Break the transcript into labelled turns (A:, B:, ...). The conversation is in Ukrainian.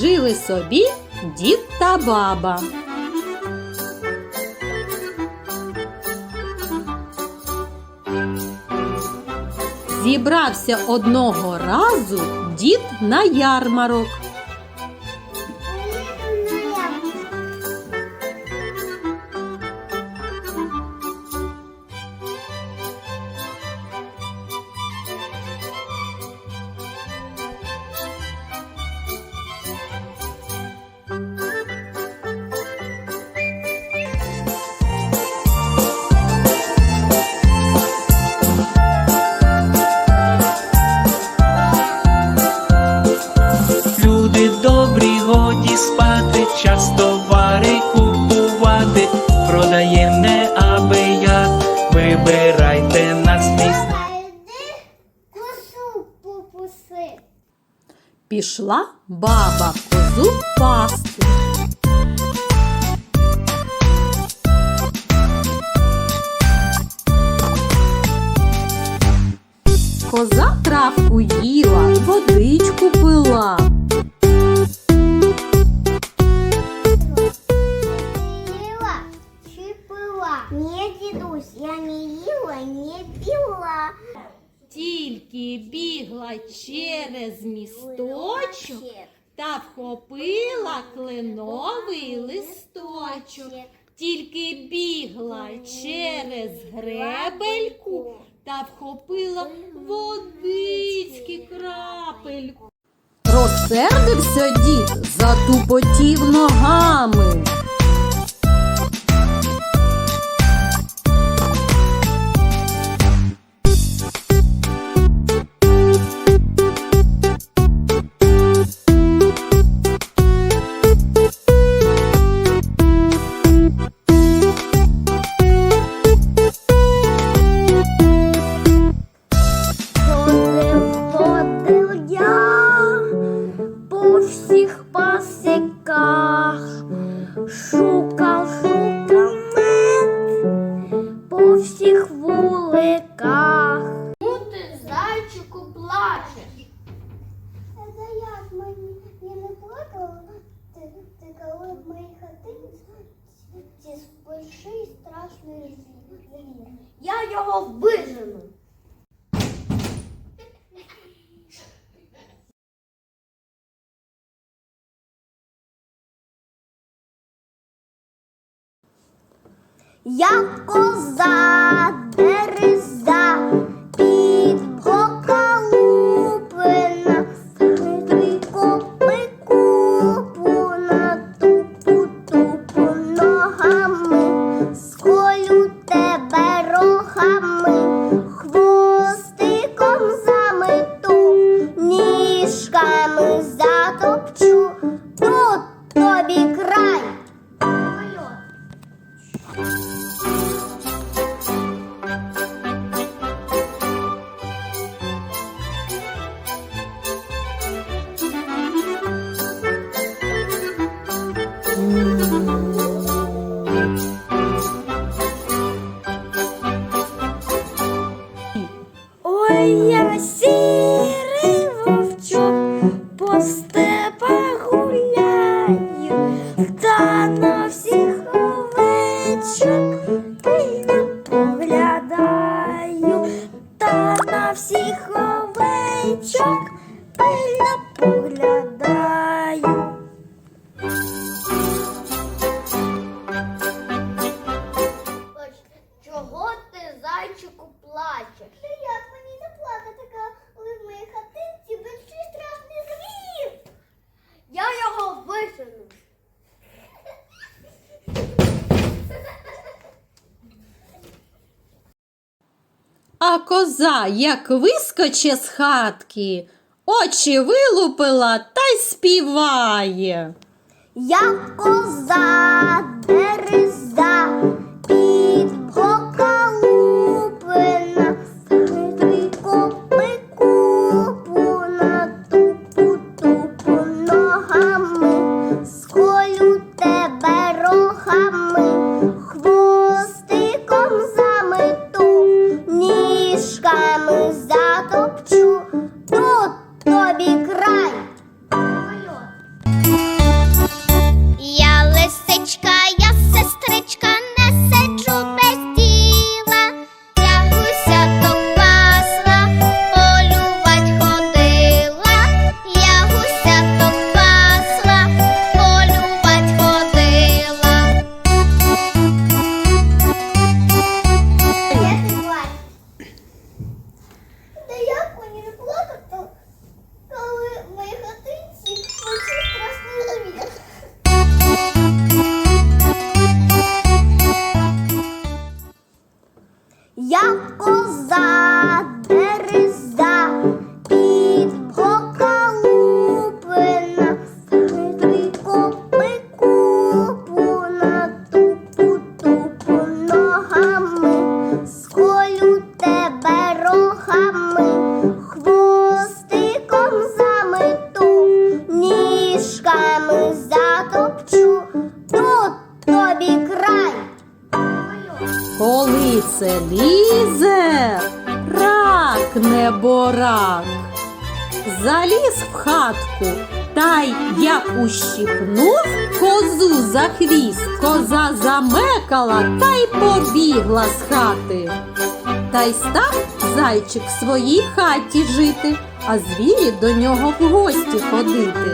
A: Жили собі дід та баба. Зібрався одного разу дід на ярмарок.
B: Попуси.
A: Пішла баба козу пасти. Коза травку їла, водичку пила.
B: Пила чи пила? Ні, дідусь, я не їла, не пила.
A: Тільки бігла через місточок та вхопила кленовий листочок. Тільки бігла через гребельку та вхопила водицьки крапельку. Розсердився дід, затупотів ногами.
B: Плачеш. Це як мені я не плакала, ти, ти коли в моїй хатинці ці больший страшний звір. Я його вижену. Я коза Ой, я
A: А коза, як вискоче з хатки, очі вилупила та й співає.
B: Я коза
A: неборак. Заліз в хатку, та й як ущипнув козу за хвіст, коза замекала та й побігла з хати. Та й став зайчик в своїй хаті жити, а звірі до нього в гості ходити.